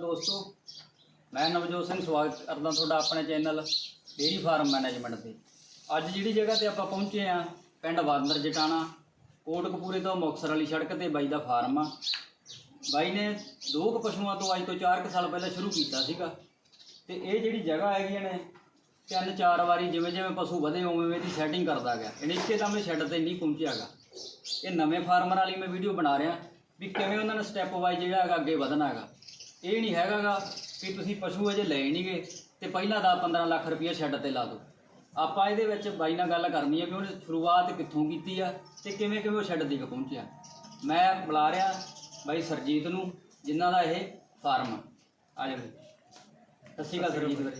ਦੋਸਤੋ, ਮੈਂ ਨਵਜੋਤ ਸਿੰਘ ਸਵਾਗਤ ਕਰਦਾ ਤੁਹਾਡਾ ਆਪਣੇ ਚੈਨਲ ਡੇਰੀ ਫਾਰਮ ਮੈਨੇਜਮੈਂਟ ਤੇ। ਅੱਜ ਜਿਹੜੀ ਜਗ੍ਹਾ ਤੇ ਆਪਾਂ ਪਹੁੰਚੇ ਆ ਪਿੰਡ ਬਾਂਦਰ ਜਟਾਣਾ, ਕੋਟਕਪੂਰੇ ਤੋਂ ਮੁਕਤਸਰ ਵਾਲੀ ਸੜਕ ਤੇ ਬਾਈ ਦਾ ਫਾਰਮ ਆ। ਬਾਈ ਨੇ ਦੋ ਕੁ ਪਸ਼ੂਆਂ ਤੋਂ ਅੱਜ ਤੋਂ 4 ਕੁ ਸਾਲ ਪਹਿਲਾਂ ਸ਼ੁਰੂ ਕੀਤਾ ਸੀਗਾ। ਤੇ ਇਹ ਜਿਹੜੀ ਜਗ੍ਹਾ ਹੈਗੀ ਨੇ, ਤਿੰਨ ਚਾਰ ਵਾਰੀ ਜਿਵੇਂ ਜਿਵੇਂ ਪਸ਼ੂ ਵਧੇ ਉਵੇਂ ਉਵੇਂ ਦੀ ਸੈਟਿੰਗ ਕਰਦਾ ਗਿਆ। ਇਹਨੇ ਇੱਕੇ ਦਮ ਸ਼ੈੱਡ ਤੇ ਨਹੀਂ ਪਹੁੰਚਿਆਗਾ ਇਹ ਨਵੇਂ ਫਾਰਮਰ ਵਾਲੀ ਮੈਂ ਵੀਡੀਓ ਬਣਾ ਰਿਹਾ ਵੀ ਕਿਵੇਂ ਉਹਨਾਂ ਨੇ ਸਟੈਪ ਵਾਈਜ਼ ਜਿਹੜਾ ਹੈਗਾ ਅੱਗੇ ਵਧਣਾ ਹੈਗਾ। ਇਹ ਨਹੀਂ ਹੈਗਾਗਾ ਕਿ ਤੁਸੀਂ ਪਸ਼ੂ ਅਜੇ ਲਏ ਨਹੀਂਗੇ ਤੇ ਪਹਿਲਾਂ ਦਾ 15 ਲੱਖ ਰੁਪਏ ਸ਼ੈੱਡ ਤੇ ਲਾ ਦਿਓ। ਆਪਾਂ ਇਹਦੇ ਵਿੱਚ ਬਾਈ ਨਾਲ ਗੱਲ ਕਰਨੀ ਹੈ ਵੀ ਉਹਨੇ ਸ਼ੁਰੂਆਤ ਕਿੱਥੋਂ ਕੀਤੀ ਆ ਤੇ ਕਿਵੇਂ ਕਿਵੇਂ ਉਹ ਸ਼ੈੱਡ ਤੱਕ ਪਹੁੰਚਿਆ। ਮੈਂ ਬੁਲਾ ਰਿਹਾ ਬਾਈ ਸਰਜੀਤ ਨੂੰ ਜਿਨ੍ਹਾਂ ਦਾ ਇਹ ਫਾਰਮ ਆ। ਆ ਜਾਓ ਸਤਿ ਸ਼੍ਰੀ ਅਕਾਲ ਸਰਜੀਤ ਵੀਰੇ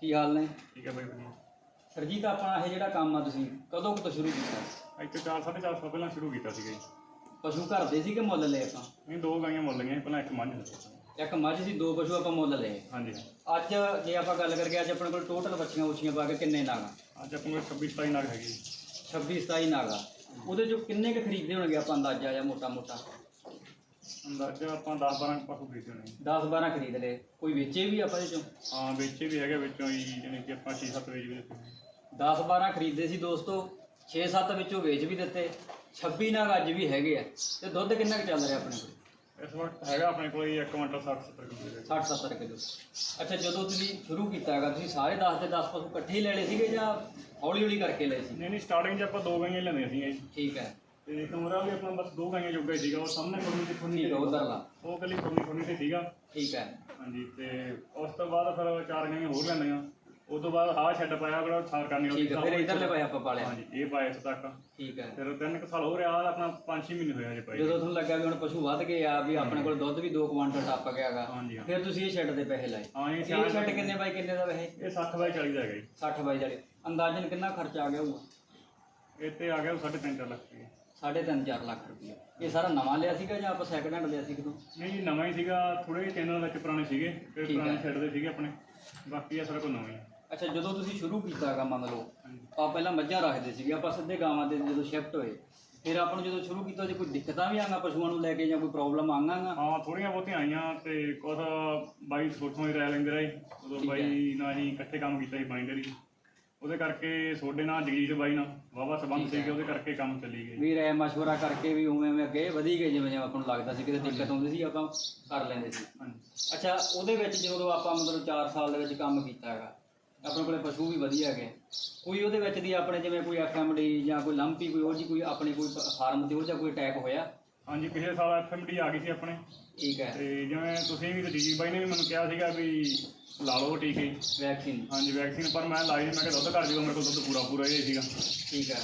ਕੀ ਹਾਲ ਨੇ? ਠੀਕ ਹੈ ਬਾਈ ਵਧੀਆ। ਸਰਜੀਤ ਆਪਣਾ ਇਹ ਜਿਹੜਾ ਕੰਮ ਆ ਤੁਸੀਂ ਕਦੋਂ ਕੁ ਤੋਂ ਸ਼ੁਰੂ ਕੀਤਾ? ਤੋਂ 4 4.5 ਸਾਲ ਪਹਿਲਾਂ ਸ਼ੁਰੂ ਕੀਤਾ ਸੀਗਾ ਜੀ। ਪਸ਼ੂ ਘਰ ਦੇ ਸੀ ਕਿ ਮੁੱਲ ਲਏ ਆਪਾਂ? ਇਹ ਦੋ ਗਾਈਆਂ ਮੁੱਲ ਲਈਆਂ ਪਹਿਲਾਂ ਇੱਕ ਮੱਝ ਸੀ। ਇੱਕ ਮੱਝ ਸੀ ਦੋ ਪਸ਼ੂ ਆਪਾਂ ਮੁੱਲ ਲਏ। ਹਾਂਜੀ। ਅੱਜ ਜੇ ਆਪਾਂ ਗੱਲ ਕਰਕੇ ਅੱਜ ਆਪਣੇ ਕੋਲ ਟੋਟਲ ਬੱਚੀਆਂ ਉਛੀਆਂ ਪਾ ਕੇ ਕਿੰਨੇ ਨਾਗਾ ਅੱਜ ਆਪਣੇ ਕੋਲ 26 27 ਨਗ ਹੈਗੀ ਜੀ। 26 27 ਨਾਗਾ ਉਹਦੇ ਚੋਂ ਕਿੰਨੇ ਕੁ ਖਰੀਦਦੇ ਹੋਣਗੇ ਆਪਾਂ ਅੰਦਾਜ਼ਾ ਜਾਂ ਮੋਟਾ ਮੋਟਾ? ਅੰਦਾਜ਼ਾ ਆਪਾਂ 10 12 ਪਸ਼ੂ ਖਰੀਦੇ ਹੋਣੇ ਜੀ। 10 12 ਖਰੀਦ ਲਏ। ਕੋਈ ਵੇਚੇ ਵੀ ਆਪਾਂ ਇਹਦੇ ਚੋਂ? ਹਾਂ ਵੇਚੇ ਵੀ ਹੈਗੇ ਵਿੱਚੋਂ ਹੀ ਜਿਵੇਂ ਕਿ ਆਪਾਂ 6 7 ਵੇਚ ਵੀ ਦਿੱਤੇ 10 12 ਖਰੀਦੇ ਸੀ ਦੋਸਤੋ 6 7 ਵਿੱਚੋਂ ਵੇਚ ਵੀ ਦਿੱਤੇ। 26 ਨਾਗ ਅੱਜ ਵੀ ਹੈਗੇ ਆ। ਤੇ ਦੁੱਧ ਕਿੰਨਾ ਕੁ ਚੱਲ ਰਿਹਾ ਆਪਣੇ ਕੋਲ? ਇਸ ਵਕਤ ਹੈਗਾ ਆਪਣੇ ਕੋਲ ਜੀ 1 ਕੁਇੰਟਲ 60 70 ਕਿਲੋ ਦੇ। 60 70 ਕਿਲੋ। ਅੱਛਾ ਜਦੋਂ ਤੁਸੀਂ ਸ਼ੁਰੂ ਕੀਤਾ ਹੈਗਾ ਤੁਸੀਂ ਸਾਰੇ 10 ਦੇ 10 ਪਸ਼ੂ ਇਕੱਠੇ ਹੀ ਲੈ ਲਏ ਸੀਗੇ ਜਾਂ ਹੌਲੀ ਹੌਲੀ ਕਰਕੇ ਲਏ ਸੀ? ਨਹੀਂ ਨਹੀਂ ਸਟਾਰਟਿੰਗ 'ਚ ਆਪਾਂ ਦੋ ਗਾਈਆਂ ਹੀ ਲੈਂਦੇ ਸੀ ਜੀ। ਠੀਕ ਹੈ। ਤੇ ਕਮਰਾ ਵੀ ਆਪਣਾ ਬਸ ਦੋ ਗਾਈਆਂ ਜੋਗਾ ਹੀ ਸੀਗਾ ਉਹ ਸਾਹਮਣੇ ਖੁਰਨੀ ਤੇ ਠੀਕ ਹੈ ਉਧਰਲਾ। ਉਹ ਕੱਲੀ ਖੁਰਨੀ ਖੁਰਨੀ ਤੇ ਸੀਗਾ। ਠੀਕ ਹੈ। ਹਾਂਜੀ ਤੇ ਉਸ ਤੋਂ ਬਾਅਦ ਫਿਰ ਚਾਰ ਗਾਈਆਂ ਹੋਰ ਲੈਂਦੀਆਂ ਉਸ ਤੋਂ ਬਾਅਦ ਆਹ ਛੱਡ ਪਾਇਆ ਜਿਹੜਾ ਥਾਰ ਕਰਨੀ ਠੀਕ ਹੈ ਫਿਰ ਇਧਰਲੇ ਪਾਸੇ ਆਪਾਂ ਪਾਲਿਆ ਹਾਂਜੀ ਇਹ ਪਾਇਆ ਇੱਥੇ ਤੱਕ। ਠੀਕ ਹੈ। ਫਿਰ ਤਿੰਨ ਕੁ ਸਾਲ ਹੋ ਰਿਹਾ ਆਪਣਾ 5-6 ਮਹੀਨੇ ਹੋਇਆ ਜੇ ਪਾਈ ਜਦੋਂ ਤੁਹਾਨੂੰ ਲੱਗਾ ਵੀ ਹੁਣ ਪਸ਼ੂ ਵੱਧ ਗਏ ਆ ਵੀ ਆਪਣੇ ਕੋਲ ਦੁੱਧ ਵੀ 2 ਕੁਆਂਟਲ ਟੱਪ ਗਿਆਗਾ ਹਾਂਜੀ ਫਿਰ ਤੁਸੀਂ ਇਹ ਸ਼ੈੱਡ ਦੇ ਪੈਸੇ ਲਾਏ। ਹਾਂ ਇਹ ਸ਼ੈੱਡ ਕਿੰਨੇ ਬਾਈ ਕਿੰਨੇ ਦਾ ਵੈਸੇ? ਇਹ 60 ਬਾਈ 40 ਦਾ ਹੈਗਾ ਜੀ। 60 ਬਾਈ ਵਾਲੇ ਅੰਦਾਜ਼ਨ ਕਿੰਨਾ ਖਰਚਾ ਆ ਗਿਆ ਹੋਊਗਾ? ਇਹ ਤੇ ਆ ਗਿਆ 3.5 ਲੱਖ ਰੁਪਏ ਸਾਢੇ ਤਿੰਨ ਚਾਰ ਲੱਖ ਰੁਪਏ ਇਹ ਸਾਰਾ ਨਵਾਂ ਲਿਆ ਸੀਗਾ ਜਾਂ ਆਪਾਂ ਸੈਕਿੰਡ ਹੈਂਡ ਲਿਆ ਸੀ ਕਿਦੋਂ ਨਹੀਂ ਜੀ ਨਵਾਂ ਹੀ ਸੀਗਾ ਥੋੜੇ ਜਿਹੇ ਚੈਨਲ ਵਿੱਚ ਪੁਰਾਣੇ ਸੀਗੇ ਤੇ। ਪੁਰਾਣੇ ਛੱਡ ਦੇ ਸੀਗੇ ਆਪਣੇ। ਬਾਕੀ ਇਹ ਸਾਰਾ ਕੁਝ ਨਵਾਂ ਹੈ। ਅੱਛਾ ਜਦੋਂ ਤੁਸੀਂ ਸ਼ੁਰੂ ਕੀਤਾ ਹੈਗਾ ਮੰਨ ਲਓ ਆਪਾਂ ਪਹਿਲਾਂ ਮੱਝਾਂ ਰੱਖਦੇ ਸੀਗੇ ਆਪਾਂ ਸਿੱਧੇ ਗਾਵਾਂ ਤੇ ਜਦੋਂ ਸ਼ਿਫਟ ਹੋਏ ਫਿਰ ਆਪਾਂ ਨੂੰ ਜਦੋਂ ਸ਼ੁਰੂ ਕੀਤਾ ਜੇ ਕੋਈ ਦਿੱਕਤਾਂ ਵੀ ਆਂਗਾ ਪਸ਼ੂਆਂ ਨੂੰ ਲੈ ਕੇ ਜਾਂ ਕੋਈ ਪ੍ਰੋਬਲਮ ਆਂਗਾ ਹਾਂ ਥੋੜੀਆਂ ਬਹੁਤੀਆਂ ਆਈਆਂ ਤੇ ਕੁਝ ਬਾਈ ਸੋਠੋਂ ਹੀ ਰਹਿ ਲੈਂਦੇ ਰਹੇ ਉਦੋਂ। ਬਾਈ ਨਾਲ ਹੀ ਇਕੱਠੇ ਕੰਮ ਕੀਤਾ ਸੀ ਬਾਈਂਡਰ ਉਹਦੇ ਕਰਕੇ ਤੁਹਾਡੇ ਨਾਲ ਜਗੀਰ ਬਾਈ ਨਾਲ ਵਾਵਾ ਸਬੰਧ। ਸੀਗੇ ਉਹਦੇ ਕਰਕੇ ਕੰਮ ਚੱਲੀ ਗਏ। ਵੀ ਰਾਏ ਮਸ਼ਵਰਾ ਕਰਕੇ ਵੀ ਉਵੇਂ ਉਵੇਂ ਅੱਗੇ ਵਧੀ ਗਏ ਜਿਵੇਂ ਜਿਵੇਂ ਆਪਾਂ ਨੂੰ ਲੱਗਦਾ ਸੀ ਕਿਤੇ ਦਿੱਕਤ ਆਉਂਦੀ ਸੀ ਆਪਾਂ ਕਰ ਲੈਂਦੇ ਸੀ। ਅੱਛਾ ਉਹਦੇ ਵਿੱਚ ਜਦੋਂ ਆਪਾਂ ਮਤਲਬ 4 ਸਾਲ ਦੇ ਵਿੱਚ ਕੰਮ ਕੀਤਾ ਹੈਗਾ ਆਪਣੇ ਕੋਲੇ ਪਸ਼ੂ ਵੀ ਵਧੀਆ ਹੈਗੇ ਕੋਈ ਉਹਦੇ ਵਿੱਚ ਦੀ ਆਪਣੇ ਜਿਵੇਂ ਕੋਈ ਐਫਐਮਡੀ ਜਾਂ ਕੋਈ ਲੰਪੀ ਕੋਈ ਉਹ ਜੀ ਕੋਈ ਆਪਣੀ ਕੋਈ ਫਾਰਮ ਤੇ ਉਹ ਜਾਂ ਕੋਈ ਅਟੈਕ ਹੋਇਆ? ਹਾਂਜੀ ਪਿਛਲੇ ਸਾਲ ਐਫਐਮਡੀ ਆ ਗਈ ਸੀ ਆਪਣੇ। ਠੀਕ ਹੈ। ਤੇ ਜਿਵੇਂ ਤੁਸੀਂ ਵੀ ਤੇ ਡੀਜੀ ਬਾਈ ਨੇ ਵੀ ਮੈਨੂੰ ਕਿਹਾ ਸੀਗਾ ਵੀ ਲਾ ਲਓ ਟੀਕੇ। ਵੈਕਸੀਨ ਹਾਂਜੀ ਵੈਕਸੀਨ ਪਰ ਮੈਂ ਲਾਈ ਮੈਂ ਕਿਹਾ ਦੁੱਧ ਘੱਟ ਜਾਊਗਾ ਮੇਰੇ ਕੋਲ ਦੁੱਧ ਪੂਰਾ ਪੂਰਾ ਹੀ ਸੀਗਾ। ਠੀਕ ਹੈ।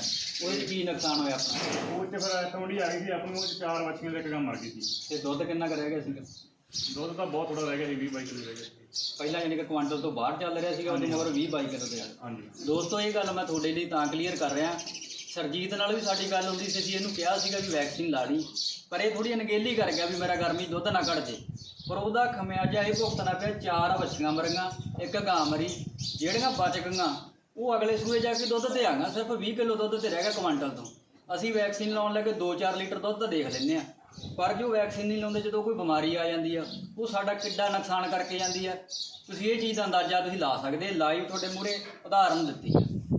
ਉਹਦੇ 'ਚ ਕੀ ਨੁਕਸਾਨ ਹੋਇਆ ਆਪਣਾ? ਉਹ ਤੇ ਫਿਰ ਐਫਐਮਡੀ ਆ ਗਈ ਸੀ ਆਪਣੀ ਉਹ 'ਚ ਚਾਰ ਬੱਚੀਆਂ ਦੇ ਇੱਕ ਗਾਂ ਮਰ ਗਈ ਸੀ। ਤੇ ਦੁੱਧ ਕਿੰਨਾ ਕੁ ਰਹਿ ਗਿਆ ਸੀਗਾ ਦੁੱਧ ਤਾਂ ਬਹੁਤ ਥੋੜਾ ਰਹਿ ਗਿਆ ਸੀ 20 22 ਕਿਲੋ ਰਹਿ ਗਿਆ ਸੀ। ਪਹਿਲਾਂ ਯਾਨੀ ਕਿ ਕੁਆਂਟਲ ਤੋਂ ਬਾਹਰ ਚੱਲ ਰਿਹਾ ਸੀਗਾ ਉਹਦੇ ਮਗਰ 20 22 ਕਿਲੋ ਤੇ ਆ। ਹਾਂਜੀ। ਦੋਸਤੋ ਇਹ ਗੱਲ ਮੈਂ ਤੁਹਾਡੇ ਲਈ ਤਾਂ ਕਲੀਅਰ ਕਰ ਰਿਹਾ। ਸਰਜੀਤ ਨਾਲ ਵੀ ਸਾਡੀ ਗੱਲ ਹੁੰਦੀ ਸੀ ਅਸੀਂ ਇਹਨੂੰ ਕਿਹਾ ਸੀਗਾ ਵੀ ਵੈਕਸੀਨ ਲਾ ਲਈ। ਪਰ ਇਹ ਥੋੜੀ ਅਣਗਹਿਲੀ ਕਰ ਗਿਆ ਵੀ ਮੇਰਾ ਗਰਮੀ ਦੁੱਧ ਨਾ ਘਟ ਜੇ। ਪਰ ਉਹਦਾ ਖਮਿਆਜਾ ਇਹ ਭੁਗਤਣਾ ਪਿਆ ਚਾਰ ਵੱਛੀਆਂ ਮਰੀਆਂ ਇੱਕ ਗਾਂ ਮਰੀ। ਜਿਹੜੀਆਂ ਬਚ ਗਈਆਂ ਉਹ ਅਗਲੇ ਸੂਏ ਜਾ ਕੇ ਦੁੱਧ ਤੇ ਆਗਾ ਸਿਰਫ 20 ਕਿਲੋ ਦੁੱਧ ਤੇ ਰਹਿ ਗਿਆ ਕੁਆਂਟਲ ਤੋਂ। ਅਸੀਂ ਵੈਕਸੀਨ ਲਾਉਣ ਲੱਗੇ 2-4 ਲੀਟਰ ਦੁੱਧ ਤਾਂ ਦੇਖ ਲੈਂਦੇ ਆ ਪਰ ਜੋ ਵੈਕਸੀਨ ਨਹੀਂ ਲਾਉਂਦੇ, ਜਦੋਂ ਕੋਈ ਬਿਮਾਰੀ ਆ ਜਾਂਦੀ ਆ, ਉਹ ਸਾਡਾ ਕਿੱਡਾ ਨੁਕਸਾਨ ਕਰਕੇ ਜਾਂਦੀ ਆ। ਤੁਸੀਂ ਇਹ ਚੀਜ਼ ਦਾ ਅੰਦਾਜ਼ਾ ਤੁਸੀਂ ਲਾ ਸਕਦੇ ਲਾਈਵ ਤੁਹਾਡੇ ਮੂਹਰੇ ਉਦਾਹਰਨ ਦਿੱਤੀ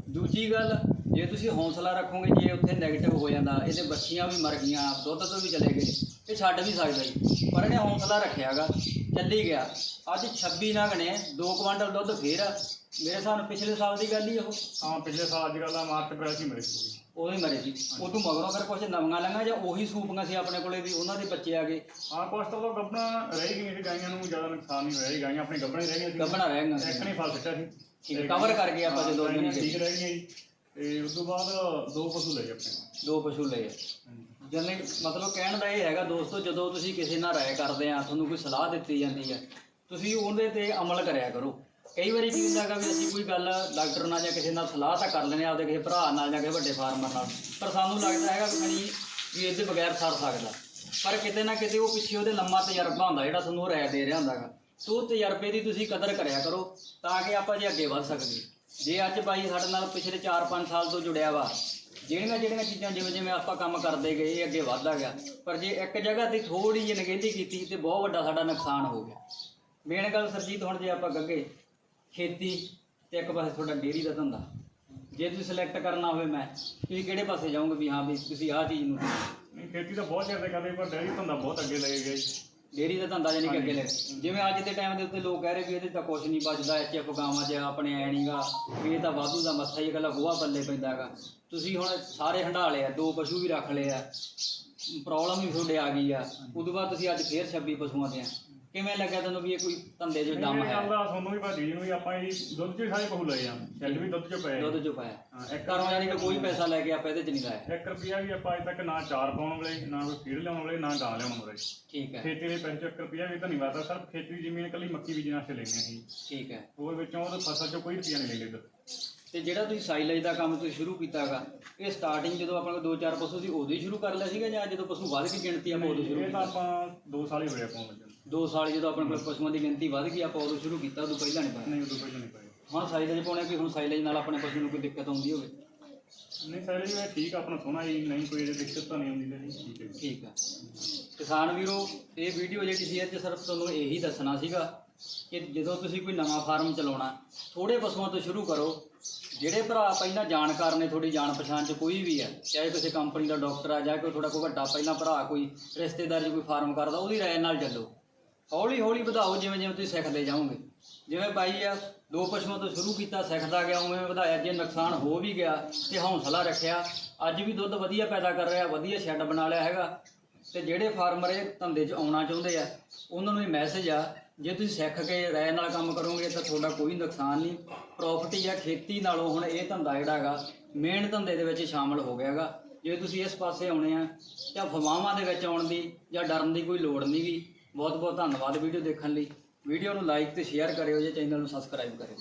ਦੂਜੀ ਗੱਲ, ਜੇ ਤੁਸੀਂ ਹੌਸਲਾ ਰੱਖੋਗੇ, ਜੇ ਉੱਥੇ 네ਗੇਟਿਵ ਹੋ ਜਾਂਦਾ, ਇਹਦੇ ਬੱਚੀਆਂ ਵੀ ਮਰ ਗਈਆਂ ਦੁੱਧ ਤੋਂ ਵੀ ਚਲੇ ਗਏ, ਇਹ ਛੱਡ ਵੀ ਸਕਦਾ ਜੀ। ਪਰ ਇਹਨੇ ਹੌਸਲਾ ਰੱਖਿਆਗਾ, ਚੱਲੀ ਗਿਆ। ਅੱਜ 26 ਨਗ ਨੇ 2 ਕੁਆਂਟਲ ਦੁੱਧ ਫੇਰ ਆ। ਮੇਰੇ ਸਾਨੂੰ ਪਿਛਲੇ ਸਾਲ ਦੀ ਗੱਲ ਹੀ ਉਹ। ਹਾਂ, ਪਿਛਲੇ ਸਾਲ ਅੱਜ ਕੱਲ੍ਹ ਦਾ ਮਾਰਚ ਅਪ੍ਰੈਲ ਹੀ ਮਰੇ ਸੀ। ਉਦੋਂ ਹੀ ਮਰੇ ਸੀ। ਉਦੋਂ ਮਗਰੋਂ ਫਿਰ ਕੁਝ ਨਵੀਆਂ ਲੰਗਾ ਜਾਂ ਉਹੀ ਸੂਪੀਆਂ ਸੀ ਆਪਣੇ ਕੋਲੇ ਵੀ ਉਹਨਾਂ ਦੇ ਬੱਚੇ ਆ ਗਏ। ਹਾਂ ਕੁਛ ਤਾਂ ਉਹ ਗੱਭਣਾ ਰਹਿ ਗਈਆਂ ਸੀ ਗਾਈਆਂ ਨੂੰ ਜ਼ਿਆਦਾ ਨੁਕਸਾਨ ਨਹੀਂ ਹੋਇਆ ਸੀ ਗਾਈਆਂ ਆਪਣੀ ਗੱਭਣੇ ਰਹਿ ਗਈਆਂ ਸੀ। ਗੱਭਣਾ ਰਹਿ ਗਈਆਂ ਇੱਕ ਨਹੀਂ ਫਲ ਸਿੱਟਿਆ ਸੀ। ਠੀਕ cover ਕਰ ਗਏ ਆਪਾਂ ਜਦੋਂ ਨਹੀਂ ਠੀਕ ਰਹਿ ਗਈਆਂ ਜੀ। ਤੇ ਉਸ ਤੋਂ ਬਾਅਦ ਦੋ ਪਸ਼ੂ ਲਏ ਆਪਣੇ ਦੋ ਪਸ਼ੂ ਲਏ। ਆ। ਹਾਂਜੀ ਜਨੇ ਮਤਲਬ ਕਹਿਣ ਦਾ ਇਹ ਹੈਗਾ ਦੋਸਤੋ ਜਦੋਂ ਤੁਸੀਂ ਕਿਸੇ ਨਾਲ ਰਾਏ ਕਰਦੇ ਆ ਤੁਹਾਨੂੰ ਕੋਈ ਸਲਾਹ ਦਿੱਤੀ ਜਾਂਦੀ ਹੈ ਤੁਸੀਂ ਉਹਦੇ ਤੇ ਅਮਲ ਕਰਿਆ ਕਰੋ। ਕਈ ਵਾਰੀ ਕੀ ਹੁੰਦਾ ਹੈਗਾ ਵੀ ਅਸੀਂ ਕੋਈ ਗੱਲ ਡਾਕਟਰ ਨਾਲ ਜਾਂ ਕਿਸੇ ਨਾਲ ਸਲਾਹ ਤਾਂ ਕਰ ਲੈਂਦੇ ਆ ਆਪਦੇ ਕਿਸੇ ਭਰਾ ਨਾਲ ਜਾਂ ਕਿਸੇ ਵੱਡੇ ਫਾਰਮਰ ਨਾਲ। ਪਰ ਸਾਨੂੰ ਲੱਗਦਾ ਹੈਗਾ ਕਿ ਨਹੀਂ ਵੀ ਇਹਦੇ ਬਗੈਰ ਸਰ ਸਕਦਾ। ਪਰ ਕਿਤੇ ਨਾ ਕਿਤੇ ਉਹ ਪਿੱਛੇ ਉਹਦੇ ਲੰਮਾ ਤਜਰਬਾ ਹੁੰਦਾ, ਜਿਹੜਾ ਤੁਹਾਨੂੰ ਰਾਏ ਦੇ ਰਿਹਾ ਹੁੰਦਾਗਾ ਸੋ ਉਹ ਤਜਰਬੇ ਦੀ ਤੁਸੀਂ ਕਦਰ ਕਰਿਆ ਕਰੋ ਤਾਂ ਕਿ ਆਪਾਂ ਜੇ ਅੱਗੇ ਵੱਧ ਸਕੀਏ। ਜੇ ਅੱਜ ਬਾਈ ਸਾਡੇ ਨਾਲ ਪਿਛਲੇ 4-5 ਸਾਲ ਤੋਂ ਜੁੜਿਆ ਵਾ, ਜਿਹੜੀਆਂ ਜਿਹੜੀਆਂ ਚੀਜ਼ਾਂ ਜਿਵੇਂ ਜਿਵੇਂ ਆਪਾਂ ਕੰਮ ਕਰਦੇ ਗਏ, ਇਹ ਅੱਗੇ ਵੱਧਦਾ ਗਿਆ। ਪਰ ਜੇ ਇੱਕ ਜਗ੍ਹਾ ਤੇ ਥੋੜੀ ਜਿਹੀ ਨਗੇਂਦੀ ਕੀਤੀ ਤੇ ਬਹੁਤ ਵੱਡਾ ਸਾਡਾ ਨੁਕਸਾਨ ਹੋ ਗਿਆ। ਮੇਨ ਗੱਲ ਸਰਜੀਤ ਹੁਣ ਜੇ ਆਪਾਂ ਗੱਗੇ ਖੇਤੀ ਤੇ ਇੱਕ ਪਾਸੇ ਤੁਹਾਡਾ ਡੇਅਰੀ ਦਾ ਧੰਦਾ। ਜੇ ਤੁਸੀਂ ਸਿਲੈਕਟ ਕਰਨਾ ਹੋਵੇ ਮੈਂ ਤੁਸੀਂ ਕਿਹੜੇ ਪਾਸੇ ਜਾਓਗੇ ਵੀ ਹਾਂ ਵੀ ਤੁਸੀਂ ਆਹ ਚੀਜ਼ ਨੂੰ ਨਹੀਂ ਖੇਤੀ ਤਾਂ ਬਹੁਤ ਚਿਰ ਦੇ ਕਰਦੇ ਪਰ ਡੈਰੀ ਧੰਦਾ ਬਹੁਤ ਅੱਗੇ ਲੈ ਗਿਆ ਜੀ। ਡੇਅਰੀ ਦਾ ਧੰਦਾ ਜਾਨੀ ਕਿ ਅੱਗੇ ਲੈ ਜਿਵੇਂ ਅੱਜ ਦੇ ਟਾਈਮ ਦੇ ਉੱਤੇ ਲੋਕ ਕਹਿ ਰਹੇ ਵੀ ਇਹਦੇ ਤਾਂ ਕੁਝ ਨਹੀਂ ਬਚਦਾ ਐਚ ਐਫ ਗਾਵਾਂ 'ਚ ਆਪਣੇ ਐ ਨਹੀਂਗਾ ਵੀ ਇਹ ਤਾਂ ਵਾਧੂ ਦਾ ਮੱਥਾ ਹੀ ਇਕੱਲਾ ਗੋਹਾ ਪੱਲੇ ਪੈਂਦਾ ਹੈਗਾ ਤੁਸੀਂ ਹੁਣ ਸਾਰੇ ਹੰਡਾਲੇ ਆ ਦੋ ਪਸ਼ੂ ਵੀ ਰੱਖ ਲਏ ਆ ਪ੍ਰੋਬਲਮ ਵੀ ਤੁਹਾਡੇ ਆ ਗਈ ਆ। ਉਦੋਂ ਬਾਅਦ ਤੁਸੀਂ ਅੱਜ ਫੇਰ 26 ਪਸ਼ੂਆਂ ਤੇ ਆ। ਕਿਵੇਂ ਲੱਗਿਆ ਤੁਹਾਨੂੰ ਵੀ ਇਹ ਕੋਈ ਧੰਦੇ 'ਚ ਦਮ ਹੈ? ਦਾ ਤੁਹਾਨੂੰ ਵੀ ਭਾਜੀ ਨੂੰ ਵੀ ਆਪਾਂ ਇਹ ਦੁੱਧ ਚ ਸਾਰੇ ਪਹੁ ਲਏ ਆ ਛੱਡ ਵੀ ਦੁੱਧ ਚ ਪਏ ਦੁੱਧ ਚ ਪਾਇਆ ਹਾਂ, ਇੱਕ ਘਰੋਂ ਯਾਨੀ ਕਿ ਕੋਈ ਪੈਸਾ ਲੈ ਕੇ ਆਪਾਂ ਇਹਦੇ 'ਚ ਨਹੀਂ ਲਾਇਆ। 1 ਰੁਪਿਆ ਵੀ ਆਪਾਂ ਅਜੇ ਤੱਕ ਨਾ ਚਾਰ ਪਾਉਣ ਵਾਲੇ ਨਾ ਕੋਈ ਫੀਡ ਲਿਆਉਣ ਵਾਲੇ ਨਾ ਗਾ ਲਿਆਉਣ ਵਾਲੇ। ਠੀਕ ਹੈ। ਖੇਤੀ ਦੇ ਪੈਂਚ 1 ਰੁਪਿਆ ਵੀ ਧੰਨਵਾਦ ਆ ਸਰ ਖੇਤੀ ਦੀ ਜ਼ਮੀਨ ਇਕੱਲੀ ਮੱਕੀ ਬੀਜਣ ਵਾਸਤੇ ਲੈਣੀ ਸੀ ਠੀਕ ਹੈ। ਹੋਰ ਵਿੱਚੋਂ ਉਹ ਫਸਲ ਚੋਂ ਕੋਈ ਰੁਪਿਆ ਨਹੀਂ ਲੈਂਦੇ ਤੇ ਜਿਹੜਾ ਤੁਸੀਂ ਸਾਈਲੇਜ ਦਾ ਕੰਮ ਤੁਸੀਂ ਸ਼ੁਰੂ ਕੀਤਾਗਾ ਇਹ ਸਟਾਰਟਿੰਗ ਜਦੋਂ ਆਪਾਂ ਕੋਲ 2-4 ਪਸ਼ੂ ਸੀ ਉਦੋਂ ਹੀ ਸ਼ੁਰੂ ਕਰ ਲਿਆ ਸੀਗਾ ਜਾਂ ਜਦੋਂ ਪਸ਼ੂ ਵੱਧ ਕੇ ਗਿਣਤੀ ਆਪਾਂ ਉਦੋਂ ਸ਼ੁਰੂ ਇਹ ਤਾਂ ਆਪਾਂ 2 ਸਾਲ ਹੀ ਹੋਏ ਆਪਾਂ ਨੂੰ ਦੋ ਸਾਲ ਜਦੋਂ ਆਪਣੇ ਕੋਲ ਪਸ਼ੂਆਂ ਦੀ ਗਿਣਤੀ ਵੱਧ ਗਈ ਆਪਾਂ ਉਦੋਂ ਸ਼ੁਰੂ ਕੀਤਾ ਉਦੋਂ ਪਹਿਲਾਂ ਨਹੀਂ ਪਾਇਆ। ਨਹੀਂ ਉਦੋਂ ਪਹਿਲਾਂ ਨਹੀਂ ਪਾਇਆ। ਹੁਣ ਸਾਈਲੇਜ ਪਾਉਣੇ ਕਿ ਹੁਣ ਸਾਈਲੇਜ ਨਾਲ ਆਪਣੇ ਪਸ਼ੂ ਨੂੰ ਕੋਈ ਦਿੱਕਤ ਆਉਂਦੀ ਹੋਵੇ? ਨਹੀਂ ਸਾਰੇ ਜੀ ਠੀਕ ਆ, ਆਪਣਾ ਸੋਹਣਾ ਜੀ ਨਹੀਂ ਕੋਈ ਇਹਦੇ ਦਿੱਕਤ ਤਾਂ ਨਹੀਂ ਆਉਂਦੀ ਤਾਂ ਜੀ ਠੀਕ ਹੈ ਠੀਕ ਆ। ਕਿਸਾਨ ਵੀਰੋ ਇਹ ਵੀਡੀਓ ਜਿਹੜੀ ਸੀ ਇਹ 'ਚ ਸਿਰਫ ਤੁਹਾਨੂੰ ਇਹੀ ਦੱਸਣਾ ਸੀਗਾ ਕਿ ਜਦੋਂ ਤੁਸੀਂ ਕੋਈ ਨਵਾਂ ਫਾਰਮ ਚਲਾਉਣਾ ਥੋੜੇ ਪਸ਼ੂਆਂ ਤੋਂ ਸ਼ੁਰੂ ਕਰੋ। ਜਿਹੜੇ ਭਰਾ ਪਹਿਲਾਂ ਜਾਣਕਾਰ ਨੇ ਤੁਹਾਡੀ ਜਾਣ ਪਛਾਣ 'ਚ ਕੋਈ ਵੀ ਹੈ ਚਾਹੇ ਕਿਸੇ ਕੰਪਨੀ ਦਾ ਡਾਕਟਰ ਆ ਜਾਂ ਕੋਈ ਤੁਹਾਡਾ ਕੋਈ ਵੱਡਾ ਪਹਿਲਾਂ ਭਰਾ ਕੋਈ ਰਿਸ਼ਤੇਦਾਰ 'ਚ ਕੋਈ ਫਾਰਮ ਕਰਦਾ ਉਹਦੀ ਰਾਏ ਨਾਲ ਚੱਲੋ। ਹੌਲੀ ਹੌਲੀ ਵਧਾਓ, ਜਿਵੇਂ ਜਿਵੇਂ ਤੁਸੀਂ ਸਿੱਖਦੇ ਜਾਓਗੇ। ਜਿਵੇਂ ਬਾਈ ਆ, ਦੋ ਪਸ਼ੂਆਂ ਤੋਂ ਸ਼ੁਰੂ ਕੀਤਾ, ਸਿੱਖਦਾ ਗਿਆ, ਉਵੇਂ ਵਧਾਇਆ। ਜੇ ਨੁਕਸਾਨ ਹੋ ਵੀ ਗਿਆ ਤੇ ਹੌਸਲਾ ਰੱਖਿਆ। ਅੱਜ ਵੀ ਦੁੱਧ ਵਧੀਆ ਪੈਦਾ ਕਰ ਰਿਹਾ, ਵਧੀਆ ਸ਼ੈੱਡ ਬਣਾ ਲਿਆ ਹੈਗਾ। ਤੇ ਜਿਹੜੇ ਫਾਰਮਰ ਇਹ ਧੰਦੇ 'ਚ ਆਉਣਾ ਚਾਹੁੰਦੇ ਆ, ਉਹਨਾਂ ਨੂੰ ਇਹ ਮੈਸੇਜ ਆ, ਜੇ ਤੁਸੀਂ ਸਿੱਖ ਕੇ ਰਾਏ ਨਾਲ ਕੰਮ ਕਰੋਗੇ ਤਾਂ ਤੁਹਾਡਾ ਕੋਈ ਨੁਕਸਾਨ ਨਹੀਂ। ਪ੍ਰੋਪਰਟੀ ਜਾਂ ਖੇਤੀ ਨਾਲੋਂ ਹੁਣ ਇਹ ਧੰਦਾ ਜਿਹੜਾ ਹੈਗਾ ਮੇਨ ਧੰਦੇ ਦੇ ਵਿੱਚ ਸ਼ਾਮਲ ਹੋ ਗਿਆ ਹੈਗਾ। ਜੇ ਤੁਸੀਂ ਇਸ ਪਾਸੇ ਆਉਣੇ ਆ, ਜਾਂ ਫਵਾਵਾਂ ਦੇ ਵਿੱਚ ਆਉਣ ਦੀ ਜਾਂ ਡਰਨ ਦੀ ਕੋਈ ਲੋੜ ਨਹੀਂ ਵੀ ਬਹੁਤ ਬਹੁਤ ਧੰਨਵਾਦ ਵੀਡੀਓ ਦੇਖਣ ਲਈ। ਵੀਡੀਓ ਨੂੰ ਲਾਈਕ ਤੇ ਸ਼ੇਅਰ ਕਰਿਓ ਜੇ ਚੈਨਲ ਨੂੰ ਸਬਸਕ੍ਰਾਈਬ ਕਰਿਓ।